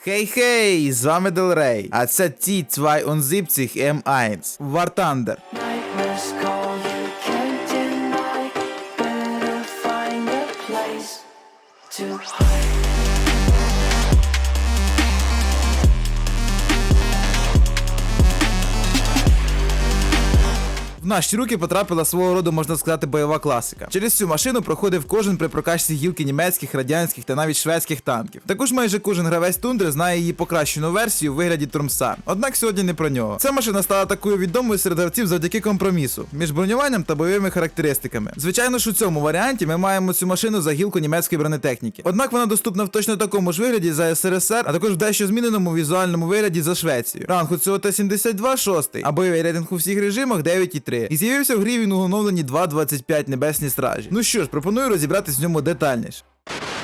Хей-хей, з вами Делрей, а це ті 72 M1 War Thunder. Nightmares call Наші руки потрапила свого роду, можна сказати, бойова класика. Через цю машину проходив кожен при прокачці гілки німецьких, радянських та навіть шведських танків. Також майже кожен гравець тундри знає її покращену версію у вигляді Турмса. Однак сьогодні не про нього. Ця машина стала такою відомою серед гравців завдяки компромісу між бронюванням та бойовими характеристиками. Звичайно ж у цьому варіанті ми маємо цю машину за гілку німецької бронетехніки. Однак вона доступна в точно такому ж вигляді за СРСР, а також в дещо зміненому візуальному вигляді за Швецію. Ранг у цього Т-72 6, а бойовий рейтинг у всіх режимах 9,3. І з'явився в грі він у оновленні 2.25 Небесні Стражі. Ну що ж, пропоную розібратись в ньому детальніше.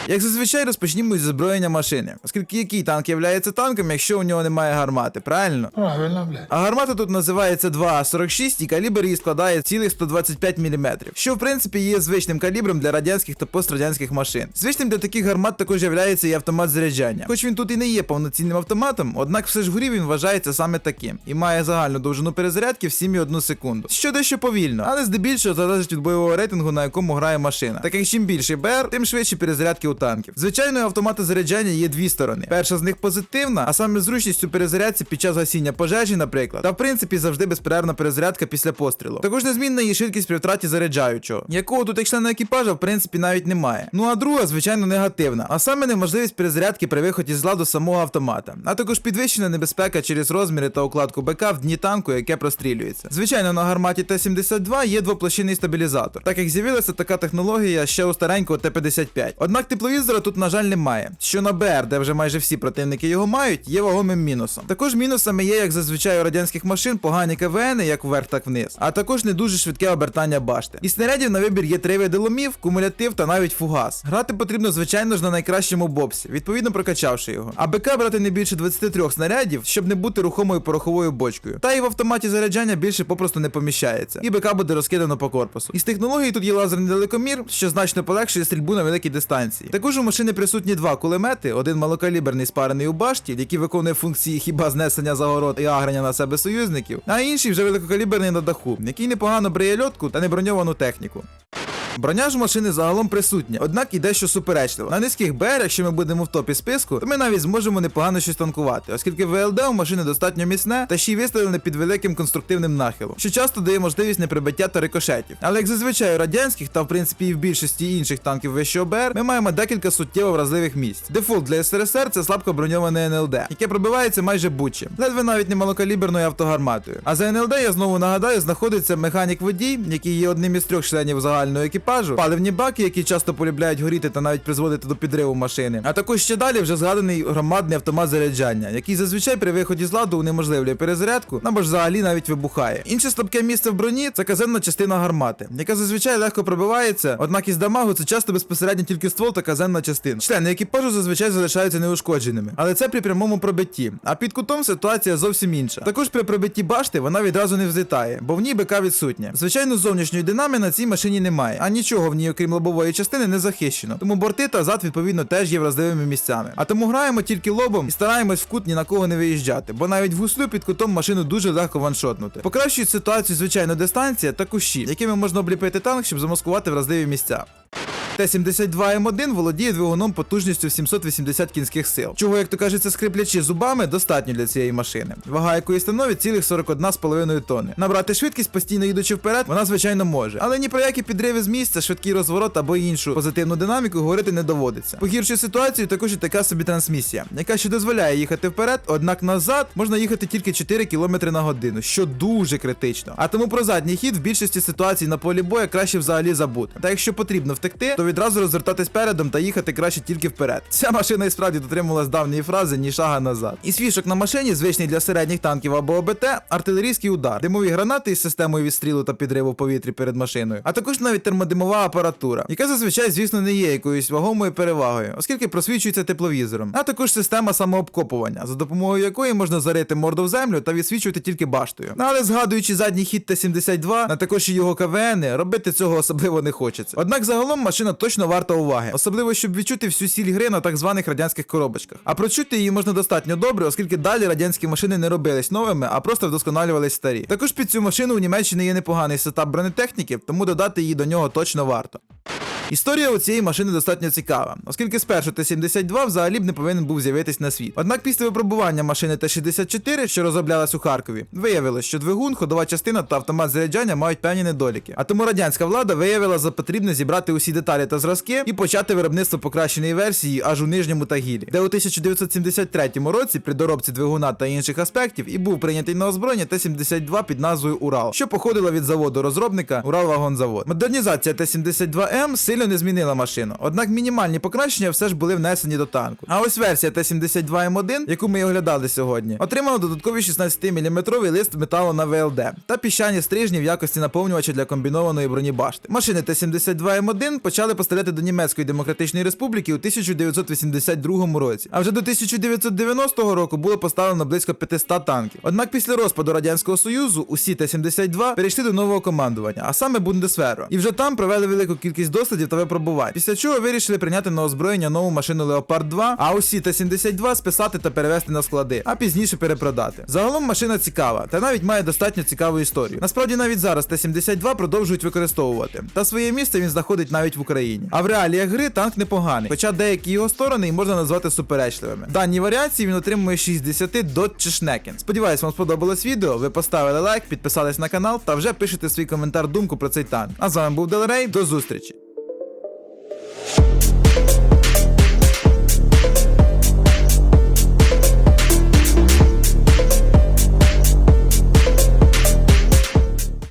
Як зазвичай розпочнімо зі озброєння машини, оскільки який танк є танком, якщо у нього немає гармати, правильно? Правильно, блядь. А гармата тут називається 2А46 і калібр її складає цілих 125 мм, що в принципі є звичним калібром для радянських та пострадянських машин. Звичним для таких гармат також являється і автомат заряджання. Хоч він тут і не є повноцінним автоматом, однак все ж в грі він вважається саме таким і має загальну довжину перезарядки в 7,1 секунду. Що дещо повільно, але здебільшого залежить від бойового рейтингу, на якому грає машина. Так як чим більше БР, тим швидші перезарядки у танків. Звичайно, автомати заряджання є дві сторони. Перша з них позитивна, а саме зручність у перезарядці під час гасіння пожежі, наприклад, та в принципі завжди безперервна перезарядка після пострілу. Також незмінна є швидкість при втраті заряджаючого, якого тут як члена екіпажа в принципі навіть немає. Ну а друга, звичайно, негативна, а саме неможливість перезарядки при виході з ладу самого автомата, а також підвищена небезпека через розміри та укладку БК в дні танку, яке прострілюється. Звичайно, на гарматі Т-72 є двоплощинний стабілізатор, так як з'явилася така технологія ще у старенького Т-55. Однак тепловізора тут, на жаль, немає. Що на БР, де вже майже всі противники його мають, є вагомим мінусом. Також мінусами є, як зазвичай у радянських машин, погані КВН, як вверх, так вниз, а також не дуже швидке обертання башти. І снарядів на вибір є три види ломів, кумулятив та навіть фугас. Грати потрібно, звичайно ж, на найкращому боксі, відповідно прокачавши його. А БК брати не більше 23 снарядів, щоб не бути рухомою пороховою бочкою. Та і в автоматі заряджання більше попросту не поміщається. І БК буде розкидано по корпусу. Із технологій тут є лазерний далекомір, що значно полегшує стрільбу на великій дистанції. Також у машини присутні два кулемети: один малокаліберний спарений у башті, який виконує функції хіба знесення загород і агрення на себе союзників, а інший вже великокаліберний на даху, який непогано бриє льотку та неброньовану техніку. Броня ж машини загалом присутня, однак і дещо суперечлива. На низьких БР, якщо ми будемо в топі списку, то ми навіть зможемо непогано щось танкувати, оскільки ВЛД у машини достатньо міцне та ще й виставлене під великим конструктивним нахилом, що часто дає можливість неприбиття та рикошетів. Але як зазвичай у радянських та в принципі і в більшості інших танків вищого БР, ми маємо декілька суттєво вразливих місць. Дефолт для СРСР це слабко броньоване НЛД, яке пробивається майже будь-чим, ледве навіть не малокаліберною автогарматою. А за НЛД я знову нагадаю, знаходиться механік водій, який є одним із трьох членів загального екіпажу, паливні баки, які часто полюбляють горіти та навіть призводити до підриву машини. А також ще далі вже згаданий громадний автомат заряджання, який зазвичай при виході з ладу унеможливлює перезарядку, або ж взагалі навіть вибухає. Інше слабке місце в броні це казенна частина гармати, яка зазвичай легко пробивається, однак із дамагу це часто безпосередньо тільки ствол та казенна частина. Члени екіпажу зазвичай залишаються неушкодженими, але це при прямому пробитті. А під кутом ситуація зовсім інша. Також при пробитті башти вона відразу не взлітає, бо в ній БК відсутня. Звичайно, зовнішньої динами на цій машині немає, а нічого в ній, окрім лобової частини, не захищено. Тому борти та зад відповідно теж є вразливими місцями. А тому граємо тільки лобом і стараємось в кут ні на кого не виїжджати, бо навіть в гуслю під кутом машину дуже легко ваншотнути. Покращують ситуацію, звичайно, дистанція та кущі, якими можна обліпити танк, щоб замаскувати вразливі місця. Т-72М1 володіє двигуном потужністю в 780 кінських сил, чого, як то кажеться, скриплячи зубами, достатньо для цієї машини. Вага якої становить цілих 41,5 тонни. Набрати швидкість, постійно їдучи вперед, вона звичайно може. Але ні про які підриви з місця, швидкий розворот або іншу позитивну динаміку говорити не доводиться. Погіршує ситуацію також і така собі трансмісія, яка ще дозволяє їхати вперед, однак назад можна їхати тільки 4 км на годину, що дуже критично. А тому про задній хід в більшості ситуацій на полі боя краще взагалі забути. Та якщо потрібно втекти, то відразу розвертатись передом та їхати краще тільки вперед. Ця машина і справді дотримувалась давньої фрази ні шага назад. І фішок на машині, звичний для середніх танків або ОБТ, артилерійський удар, димові гранати із системою відстрілу та підриву в повітрі перед машиною, а також навіть термодимова апаратура, яка зазвичай, звісно, не є якоюсь вагомою перевагою, оскільки просвічується тепловізором, а також система самообкопування, за допомогою якої можна зарити морду в землю та відсвічувати тільки баштою. Ну, але згадуючи задній хід Т-72, а також і його КВН, робити цього особливо не хочеться. Однак загалом машина точно варта уваги, особливо щоб відчути всю сіль гри на так званих радянських коробочках. А прочути її можна достатньо добре, оскільки далі радянські машини не робились новими, а просто вдосконалювались старі. Також під цю машину у Німеччині є непоганий сетап бронетехніки, тому додати її до нього точно варто. Історія у цієї машини достатньо цікава, оскільки спершу Т-72 взагалі б не повинен був з'явитись на світ. Однак після випробування машини Т-64, що розроблялась у Харкові, виявилось, що двигун, ходова частина та автомат заряджання мають певні недоліки. А тому радянська влада виявила за потрібне зібрати усі деталі та зразки і почати виробництво покращеної версії аж у нижньому Тагілі, де у 1973 році при доробці двигуна та інших аспектів і був прийнятий на озброєння Т-72 під назвою Урал, що походила від заводу розробника Уралвагонзавод. Модернізація Т-72М сильно не змінила машину, однак мінімальні покращення все ж були внесені до танку. А ось версія Т-72М1, яку ми оглядали сьогодні, отримала додатковий 16-мм лист металу на ВЛД та піщані стрижні в якості наповнювача для комбінованої бронебашти. Машини Т-72М1 почали поставляти до Німецької Демократичної Республіки у 1982 році, а вже до 1990 року було поставлено близько 500 танків. Однак після розпаду Радянського Союзу усі Т-72 перейшли до нового командування, а саме Бундесверу. І вже там провели велику кількість дослідів та випробувань. Після чого вирішили прийняти на озброєння нову машину Леопард 2, а усі Т-72 списати та перевести на склади, а пізніше перепродати. Загалом машина цікава, та навіть має достатньо цікаву історію. Насправді навіть зараз Т-72 продовжують використовувати, та своє місце він знаходить навіть в Україні. А в реаліях гри танк непоганий, хоча деякі його сторони і можна назвати суперечливими. В даній варіації він отримує 6 з 10 до Чешнекен. Сподіваюсь, вам сподобалось відео. Ви поставили лайк, підписались на канал та вже пишете свій коментар думку про цей танк. А з вами був Делерей, до зустрічі.